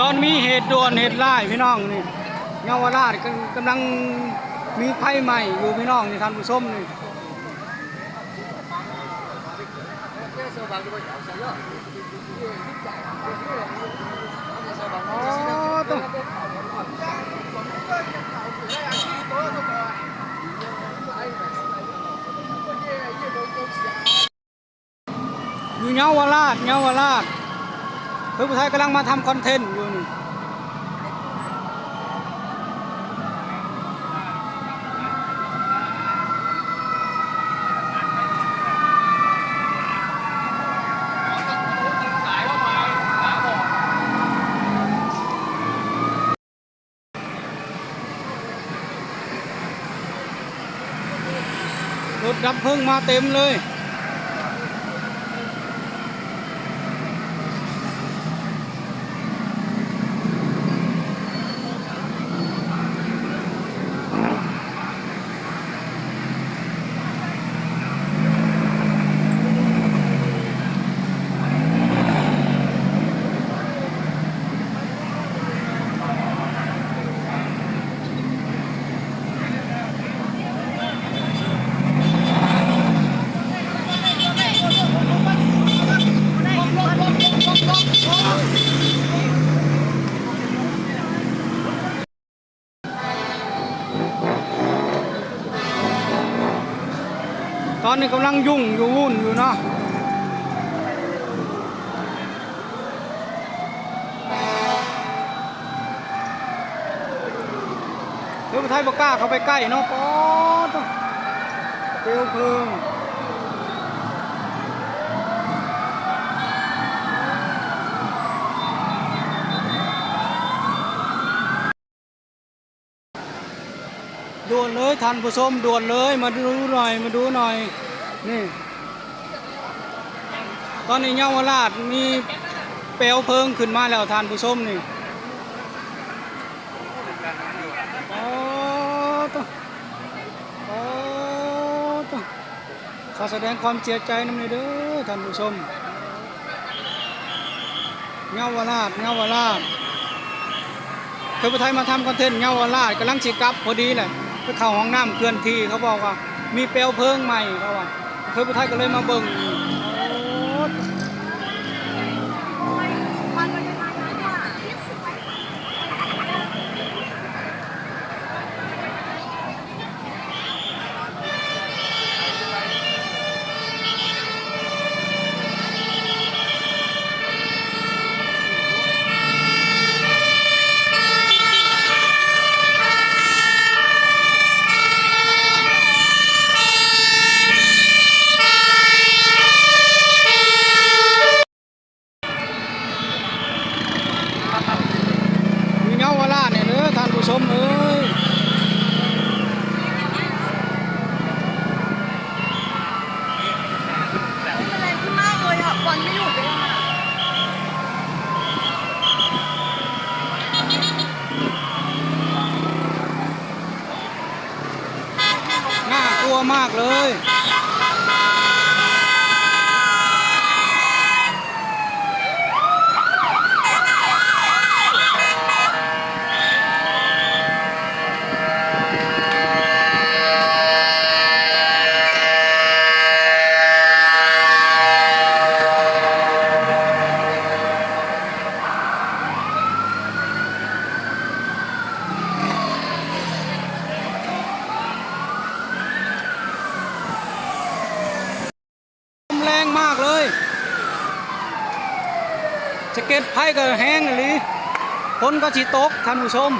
ตอนมีเหตุด่วนเหตุร้ายพี่น้องนี่เยาวราชกำลังมีไฟใหม่อยู่พี่น้องนี่ท่านผู้ชมนี่อ๋อต้องอยู่เยาวราชเยาวราช เพื่อผู้ไทยกำลังมาทำคอนเทนต์อยู่นี่รถดับเพลิงมาเต็มเลย ต อนนี้กำลังยุ่งอยู่วุ่นอยู่เนาะเดี๋ยวไทยบอกกล้าเข้าไปใกล้เนาะป๊อดเปลวเพลิง ด่วนเลยท่านผู้ชมด่วนเลยมาดูหน่อยมาดูหน่อยนี่ตอนนี้เยาวราชมีเปลวเพลิงขึ้นมาแล้วท่านผู้ชมนี่โอ้ต้องโอ้ต้องขอแสดงความเสียใจน้ำในอยเด้อท่านผู้ชมเยาวราชเยาวราชเทพไทยมาทำคอนเทนต์เงาวราชกำลังสิกลับพอดีแหละไป เข้าห้องน้ำเคลื่อนที่เขาบอกว่า มีเปลวเพลิงใหม่เขาว่าเทพไทยก็เลยมาเบิ่งโอ้มีเงาวราชเนี่ยเด้อท่านผู้ชมเอ้ย เป็นอะไรขึ้นมากเลยอะบอลไม่หยุดเลยอะ น่ากลัว มากเลย ลมแรงมากเลย สะเก็ตไพ่ก็แห้งเลยคนก็จิตกท่านผู้ชม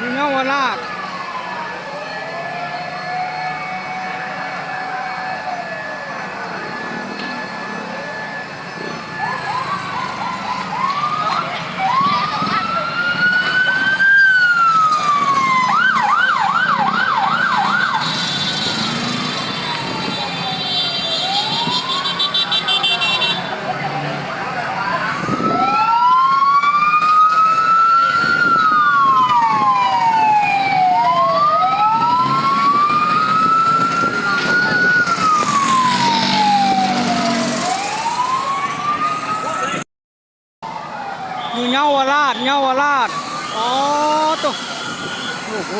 มีเงาวราชอยู่ เงาวราชเงาวราชอ๋อตัวโอ้โห